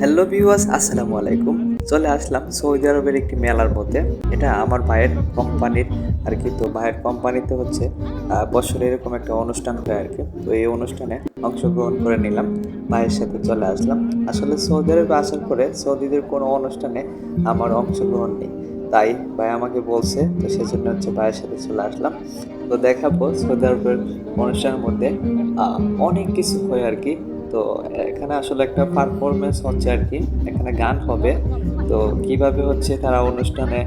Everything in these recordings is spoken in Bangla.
হ্যালো ভিউয়ার্স, আসসালামু আলাইকুম। চলে আসলাম সৌদি আরবের একটি মেলার মধ্যে। এটা আমার ভাইয়ের কোম্পানির আর কি। তো ভাইয়ের কোম্পানিতে হচ্ছে বছরে এরকম একটা অনুষ্ঠান হয় আর কি। তো এই অনুষ্ঠানে অংশগ্রহণ করে নিলাম। ভাইয়ের সাথে চলে আসলাম। আসলে সৌদি আরবে আসার পরে সৌদিদের কোনো অনুষ্ঠানে আমার অংশগ্রহণ নেই। তাই ভাই আমাকে বলছে, তো সেজন্য হচ্ছে ভাইয়ের সাথে চলে আসলাম। তো দেখাবো সৌদি আরবের অনুষ্ঠানের মধ্যে অনেক কিছু হয় আর কি। তো এখানে আসলে একটা পারফরমেন্স হচ্ছে আর কি। এখানে গান হবে। তো কীভাবে হচ্ছে তারা অনুষ্ঠানে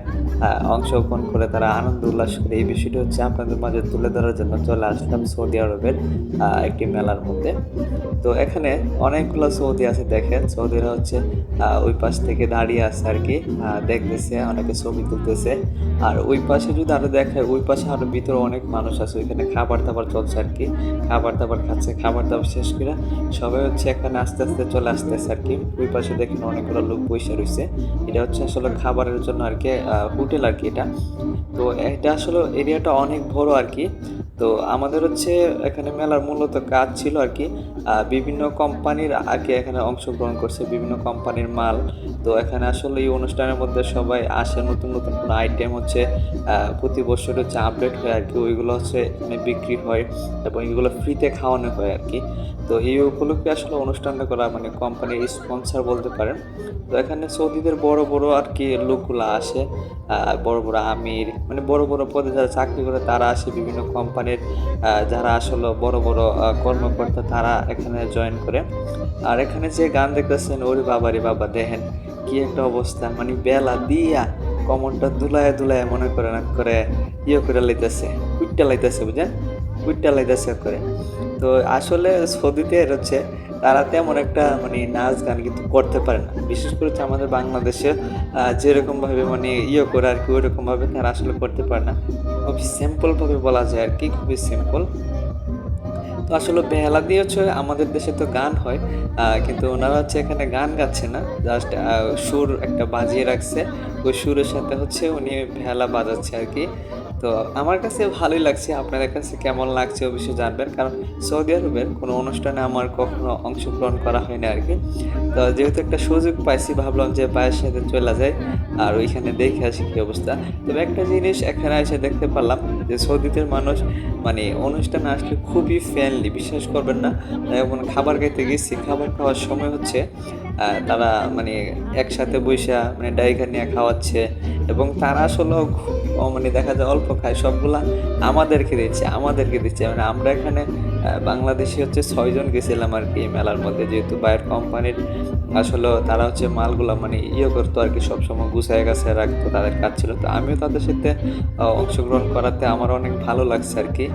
অংশগ্রহণ করে, তারা আনন্দ উল্লাস করে, এই বিষয়টা হচ্ছে আপনাদের মাঝে তুলে ধরার জন্য চলে আসলাম সৌদি আরবের একটি মেলার মধ্যে। তো এখানে অনেকগুলো সৌদি আছে দেখেন। সৌদিরা হচ্ছে ওই পাশ থেকে দাঁড়িয়ে আছে আর কি দেখতেছে, অনেকে ছবি তুলতেছে। আর ওই পাশে যদি আরও দেখায়, ওই পাশে আরও ভিতরে অনেক মানুষ আছে। ওইখানে খাবার দাবার চলছে আর কি। খাবার দাবার খাচ্ছে। খাবার দাবার শেষ করে সবাই হচ্ছে এখানে আস্তে আস্তে চলে আসতেছে আর কি। ওই পাশে দেখেন অনেকগুলো লোক বসে রয়েছে। এটা হচ্ছে আসলে খাবারের জন্য আর কি হোটেল আর কি এটা। তো এটা আসলে এরিয়াটা অনেক বড় আর কি। তো আমাদের হচ্ছে এখানে মেলার মূলত কাজ ছিল আর কি বিভিন্ন কোম্পানির আর কি এখানে অংশগ্রহণ করছে, বিভিন্ন কোম্পানির মাল তো এখানে আসলে এই অনুষ্ঠানের মধ্যে সবাই আসে, নতুন নতুন কোনো আইটেম হচ্ছে প্রতি বছর হচ্ছে আপডেট হয় আর কি, ওইগুলো হচ্ছে এখানে বিক্রি হয় এবং এগুলো ফ্রিতে খাওয়ানো হয় আর কি। তো এই উপলক্ষে আসলে অনুষ্ঠানটা করা মানে কোম্পানির স্পন্সর বলতে পারেন। তো এখানে সৌদিদের বড় বড় আর কি লোকগুলো আসে বড় বড় আমির মানে বড় বড় পদে যারা চাকরি করে তারা আসে বিভিন্ন কোম্পানির যারা আসলে বড় বড় কর্মকর্তা তারা এখানে জয়েন করে। আর এখানে যে গান দেখতেছেন, ওরে বাবারে বাবা, দেখেন কি একটা অবস্থা? মানে বেলা দিয়া কমনটা দুলায় দুলায় মনে করে না করে ইয়ে করে লাইতেছে কুইটটা লাইতেছে বুঝেন? কুইটটা লাইতেছে করে। তো আসলে সৌদিতে হচ্ছে তারা তেমন একটা মানে নাচ গান কিন্তু করতে পারে না। বিশেষ করে হচ্ছে আমাদের বাংলাদেশে যেরকমভাবে মানে ইয়ে করে আর কি, ওইরকমভাবে তারা আসলে করতে পারে না। খুবই সিম্পলভাবে বলা যায় আর কি, খুবই সিম্পল তো আসলে বেহালা দিয়ে হচ্ছে আমাদের দেশে তো গান হয় কিন্তু ওনারা হচ্ছে এখানে গান গাচ্ছে না। জাস্ট সুর একটা বাজিয়ে রাখছে। ওই সুরের সাথে হচ্ছে উনি ভেলা বাজাচ্ছে আর কি। তো আমার কাছে ভালোই লাগছে, আপনাদের কাছে কেমন লাগছে অবশ্যই জানবেন। কারণ সৌদি আরবের কোনো অনুষ্ঠানে আমার কখনো অংশগ্রহণ করা হয়নি আর কি তো যেহেতু একটা সুযোগ পাইছি, ভাবলাম যে পায়ের সাথে চলে যায় আর ওইখানে দেখে আসি কি অবস্থা। তবে একটা জিনিস এখানে এসে দেখতে পারলাম যে সৌদিদের মানুষ মানে অনুষ্ঠানে আসলে খুবই ফ্রেন্ডলি বিশ্বাস করবেন না। এবং খাবার খাইতে গেছি, খাবার খাওয়ার সময় হচ্ছে তারা মানে একসাথে বৈশা মানে ডাইঘা নিয়ে খাওয়াচ্ছে এবং তারা আসলে মানে দেখা যায় অল্প খায়, সবগুলা আমাদেরকে দিচ্ছে আমাদেরকে দিচ্ছে। মানে আমরা এখানে বাংলাদেশি হচ্ছে ছয়জন গেছিলাম আর কি মেলার মধ্যে। যেহেতু বাইরের কোম্পানির আসলে তারা হচ্ছে মালগুলো মানে ইয়ে করতো আর কি, সবসময় গুছায় গাছে রাখতো, তাদের কাজ ছিল। তো আমিও তাদের সাথে অংশগ্রহণ করাতে আমার অনেক ভালো লাগছে আর কি।